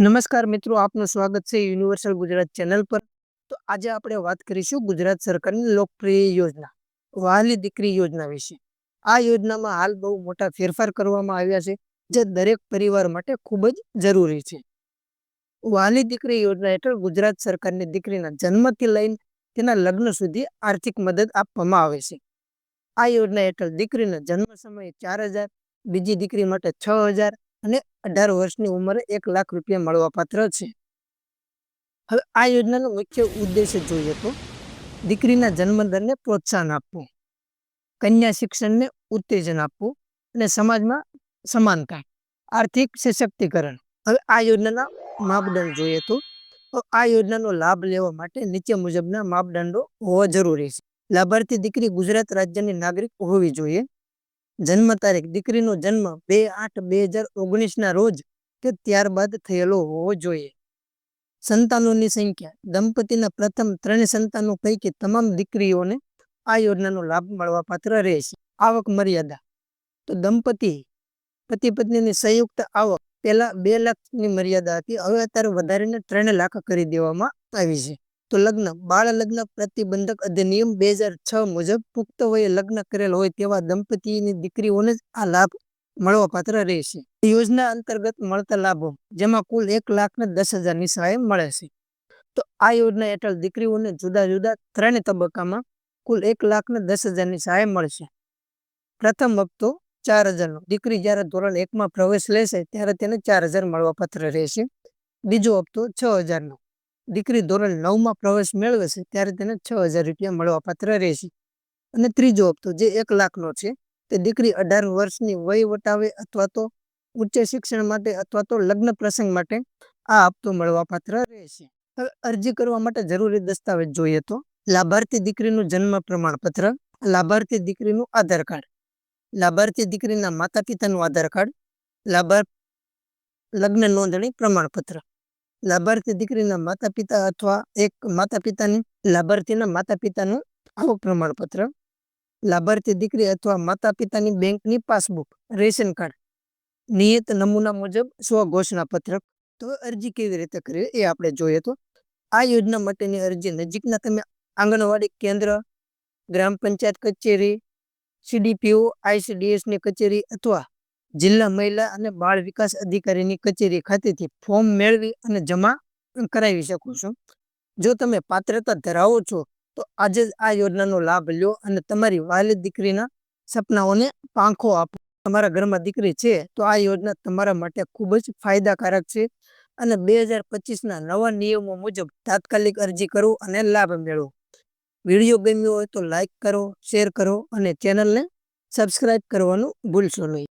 નમસ્કાર મિત્રો, આપનું સ્વાગત છે યુનિવર્સલ ગુજરાત ચેનલ પર. તો આજે આપણે વાત કરીશું ગુજરાત સરકારની લોકપ્રિય યોજના, વહાલી દીકરી યોજના વિશે. આ યોજનામાં હાલ બહુ મોટા ફેરફાર કરવામાં આવ્યા છે, જે દરેક પરિવાર માટે ખૂબ જ જરૂરી છે. વહાલી દીકરી યોજના હેઠળ ગુજરાત સરકારની દીકરીના જન્મથી લઈને તેના લગ્ન સુધી આર્થિક મદદ આપવામાં આવે છે. આ યોજના હેઠળ દીકરીના જન્મ સમયે ચાર હજાર, બીજી દીકરી માટે છ હજાર અને અઢાર વર્ષની ઉંમરે એક લાખ રૂપિયા મળવાપાત્ર છે. હવે આ યોજનાનો મુખ્ય ઉદ્દેશ્ય જોઈએ તો દીકરીના જન્મદરને પ્રોત્સાહન આપવું, કન્યા શિક્ષણને ઉત્તેજન આપવું અને સમાજમાં સમાનતા, આર્થિક સશક્તિકરણ. હવે આ યોજનાના માપદંડ જોઈએ તો આ યોજનાનો લાભ લેવા માટે નીચે મુજબના માપદંડો હોવા જરૂરી છે. લાભાર્થી દીકરી ગુજરાત રાજ્યની નાગરિક હોવી જોઈએ. જન્મ તારીખ દીકરીનો જન્મ બે આઠ બે હજાર ઓગણીસના રોજ કે ત્યારબાદ થયેલો હોવો જોઈએ. સંતાનોની સંખ્યા, દંપતીના પ્રથમ ત્રણ સંતાનો પૈકી તમામ દીકરીઓને આ યોજનાનો લાભ મળવા પાત્ર રહેશે. આવક મર્યાદા. તો દંપતી, પતિ પત્નીની સંયુક્ત આવક પહેલા બે લાખની મર્યાદા હતી, હવે અત્યારે વધારીને ત્રણ લાખ કરી દેવામાં આવી છે. તો લગ્ન, બાળ લગ્ન પ્રતિબંધક અધિનિયમ બે હજાર છ મુજબ પુખ્ત વયે લગ્ન કરેલ હોય તેવા દંપતીની દીકરીઓને આ લાભ મળવા પાત્ર રહેશે યોજના અંતર્ગત મળતા લાભો, જેમાં કુલ એક લાખ ને દસ હજારની સહાય મળે છે. તો આ યોજના હેઠળ દીકરીઓને જુદા જુદા ત્રણ તબક્કામાં કુલ એક લાખ ને દસ હજારની સહાય મળશે. પ્રથમ હપ્તો ચાર હજારનો, દીકરી જ્યારે ધોરણ એકમાં પ્રવેશ લેશે ત્યારે તેને ચાર હજાર મળવા પાત્ર રહેશે. બીજો હપ્તો છ હજારનો દીકરી ધોરણ નવમાં પ્રવેશ મેળવે છે, ત્યારે તેને છ હજાર રૂપિયા મળવા પાત્ર રહેશે. અને ત્રીજો હપ્તો, જે એક લાખનો છે, તે દીકરી અઢાર વર્ષની વય વટાવે અથવા તો ઉચ્ચ શિક્ષણ માટે અથવા તો લગ્ન પ્રસંગ માટે આ હપ્તો મળવા પાત્ર રહેશે. હવે અરજી કરવા માટે જરૂરી દસ્તાવેજ જોઈએ તો, લાભાર્થી દીકરીનું જન્મ પ્રમાણપત્ર, લાભાર્થી દીકરીનું આધાર કાર્ડ, લાભાર્થી દીકરીના માતા પિતાનું આધાર કાર્ડ લાભાર્થ લગ્ન નોંધણી પ્રમાણપત્ર લાભાર્થી દીકરીના માતા પિતા અથવા એક માતા પિતાની લાભાર્થીના માતા પિતાનું આવક પ્રમાણપત્ર. લાભાર્થી દીકરી અથવા માતા પિતાની બેંકની પાસબુક, રેશન કાર્ડ. નિયત નમૂના મુજબ સ્વ ઘોષણા પત્રક. તો અરજી કેવી રીતે કરવી એ આપણે જોઈએ તો, આ યોજના માટેની અરજી નજીકના તમે આંગણવાડી કેન્દ્ર, ગ્રામ પંચાયત કચેરી સીડીપીઓ આઈસીડીએસની કચેરી અથવા જિલ્લા મહિલા અને બાળ વિકાસ અધિકારીની કચેરી ખાતેથી ફોર્મ મેળવી અને જમા કરાવી શકો છો. જો તમે પાત્રતા ધરાવો છો, તો આજે જ આ યોજનાનો લાભ લ્યો અને તમારી વાલી દીકરીના સપનાઓને પાંખો આપો. તમારા ઘરમાં દીકરી છે, તો આ યોજના તમારા માટે ખૂબ જ ફાયદાકારક છે અને બે હજાર પચીસના નવા નિયમો મુજબ તાત્કાલિક અરજી કરો અને લાભ મેળવો. વીડિયો ગમ્યો હોય તો લાઈક કરો, શેર કરો અને ચેનલને સબસ્ક્રાઈબ કરવાનું ભૂલશો નહીં.